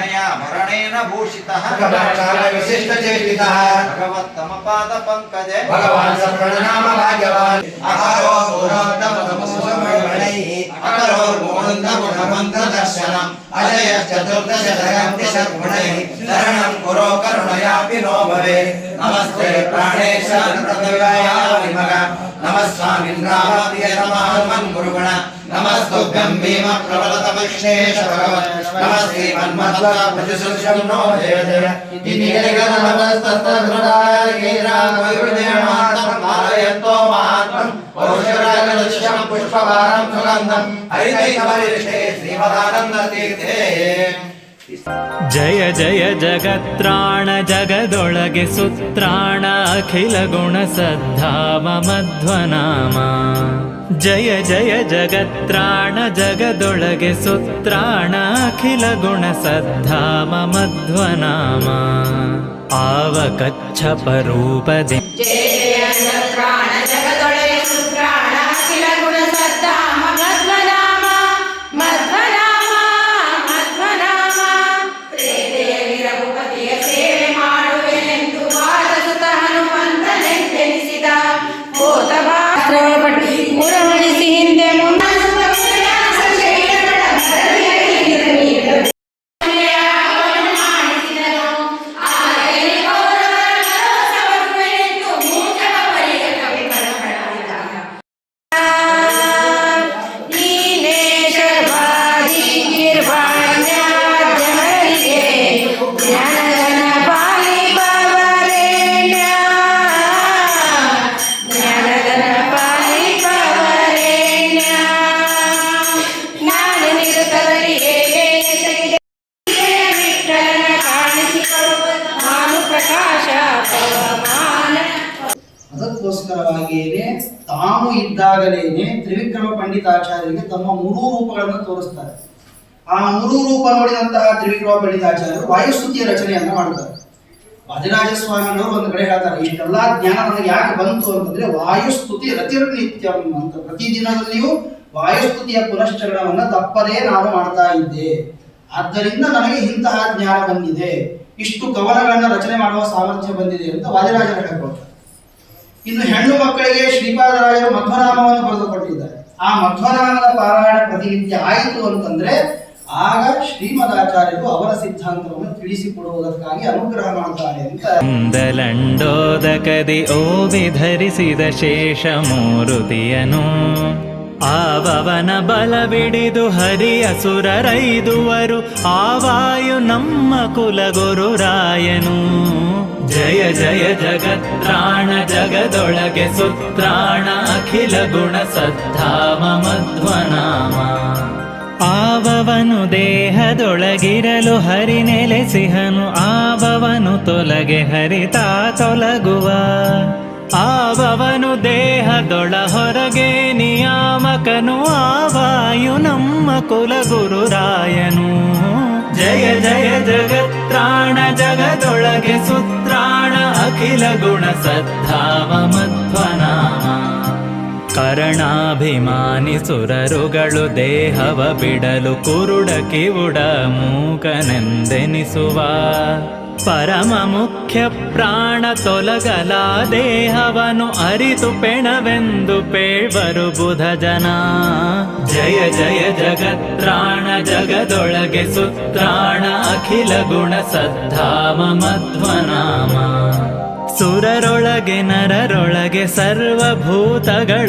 ఘనయా వరణేన భూషిత. విశిష్టచేషితः భగవత్తమ పాద పంకజే. భగవాన్ సప్రణనామ భాగ్యవాన్ అహరో పురోత్తమ తమసోమణై అకరో మూలందమ నమంద దర్శనం అజయ చతుర్దశ దయాప్తి సర్గుణై శరణం కురో రామ గురుగణ. नमस्तुभ्यं भीम प्रबलतमश्रेष भगवन् नमः श्रीमन्मत्ता प्रतिसुषं नो जय जय इति निगमनमस्तत्तदृढायैरागैर्देवान्तमालयन्तो महात्मन् पौरुषरागदृश्यं पुष्पवारं सुगन्धं हरितैकमरिषे श्रीमदानन्दतीर्थे ಜಯ ಜಯ ಜಗತ್ರಾಣ ಜಗದೊಳಗೆ ಸುತ್ರಾಣ ಅಖಿಲ ಗುಣ ಸದ್ಧಾಮ ಮಧ್ವನಾಮ ಜಯ ಜಯ ಜಗತ್ರಾಣ ಜಗದೊಳಗೆ ಸುತ್ರಾಣ ಅಖಿಲ ಗುಣ ಸದ್ಧಾಮ ആശ്രയപ്പെട്ട ಅದಕ್ಕೋಸ್ಕರವಾಗಿಯೇ ತಾನು ಇದ್ದಾಗಲೇನೆ ತ್ರಿವಿಕ್ರಮ ಪಂಡಿತಾಚಾರ್ಯರಿಗೆ ತಮ್ಮ ಮೂರೂ ರೂಪಗಳನ್ನು ತೋರಿಸ್ತಾರೆ. ಆ ಮೂರೂ ರೂಪ ನೋಡಿದಂತಹ ತ್ರಿವಿಕ್ರಮ ಪಂಡಿತಾಚಾರ್ಯರು ವಾಯುಸ್ತುತಿಯ ರಚನೆಯನ್ನು ಮಾಡ್ತಾರೆ ವಾದಿರಾಜ ಸ್ವಾಮಿಗಳು ಒಂದು ಕಡೆ ಹೇಳ್ತಾರೆ, ಇಷ್ಟೆಲ್ಲ ಜ್ಞಾನ ನನಗೆ ಯಾಕೆ ಬಂತು ಅಂತಂದ್ರೆ ವಾಯುಸ್ತುತಿ ರತಿರ್ನಿತ್ಯಂ ಅಂತ. ಪ್ರತಿದಿನದಲ್ಲಿಯೂ ವಾಯುಸ್ತುತಿಯ ಪುನಶ್ಚರಣವನ್ನು ತಪ್ಪದೇ ನಾನು ಮಾಡ್ತಾ ಇದ್ದೆ. ಆದ್ದರಿಂದ ನನಗೆ ಇಂತಹ ಜ್ಞಾನ ಬಂದಿದೆ. ಇಷ್ಟು ಕವನಗಳನ್ನ ರಚನೆ ಮಾಡುವ ಸಾಮರ್ಥ್ಯ ಬಂದಿದೆ ಅಂತ ವಾದಿರಾಜರು ಹೇಳ್ಕೊಳ್ತಾರೆ. ಇನ್ನು ಹೆಣ್ಣು ಮಕ್ಕಳಿಗೆ ಶ್ರೀಪಾದರಾಯರು ಮಧ್ವನಾಮವನ್ನು ಬರೆದುಕೊಟ್ಟಿದ್ದಾರೆ. ಆ ಮಧ್ವನಾಮದ ಪಾರಾಯಣ ಪ್ರತಿನಿತ್ಯ ಆಯಿತು ಅಂತಂದ್ರೆ ಆಗ ಶ್ರೀಮದಾಚಾರ್ಯರು ಅವರ ಸಿದ್ಧಾಂತವನ್ನು ತಿಳಿಸಿಕೊಡುವುದಕ್ಕಾಗಿ ಅನುಗ್ರಹ ಮಾಡುತ್ತಾರೆ ಅಂತ ವಿಧರಿಸಿದ ಶೇಷ ಮೂರುತಿಯನು ಆವವನ ಬಲವಿಡಿದು ಹರಿಯ ಸುರರೈದುವರು, ಆವಾಯು ನಮ್ಮ ಕುಲಗುರುರಾಯನು ಜಯ ಜಯ ಜಗತ್ರಾಣ, ಜಗದೊಳಗೆ ಸುತ್ರಾಣ, ಅಖಿಲ ಗುಣ ಸದ್ಧಾಮ, ಮಧ್ವನಾಮ. ಆವವನು ದೇಹದೊಳಗಿರಲು ಹರಿ ನೆಲೆಸಿಹನು, ಆವವನು ತೊಲಗೆ ಹರಿತಾ ತೊಲಗುವ. ಆವವನು ದೇಹದೊಳ ಹೊರಗೆ ನಿಯಾಮಕನು ಆವಾಯು ನಮ್ಮ ಕುಲಗುರುರಾಯನು. ಜಯ ಜಯ ಜಗತ್ರಾಣ ಜಗದೊಳಗೆ ಸುತ್ರಾಣ ಅಖಿಲ ಗುಣ ಸದ್ಧಾವ ಮಧ್ವನಾಮ. ಕರ್ಣಾಭಿಮಾನಿ ಸುರರುಗಳು ದೇಹವ ಬಿಡಲು ಕುರುಡ ಕಿವುಡ ಮೂಕನೆಂದೆನಿಸುವ ಪರಮ ಮುಖ್ಯ ಪ್ರಾಣ ತೊಲಗಲ ದೇಹವನು ಅರಿತು ಪೆಣವೆಂದು ಪೇಳ್ವರು ಬುಧ ಜನ. ಜಯ ಜಯ ಜಗತ್ರಾಣ, ಜಗದೊಳಗೆ ಸುತ್ರಾಣ, ಅಖಿಲ ಗುಣ ಸದ್ಧಾಮ ಮಧ್ವನಾಮ. ಸುರರೊಳಗೆ, ನರರೊಳಗೆ ಸರ್ವಭೂತಗಳು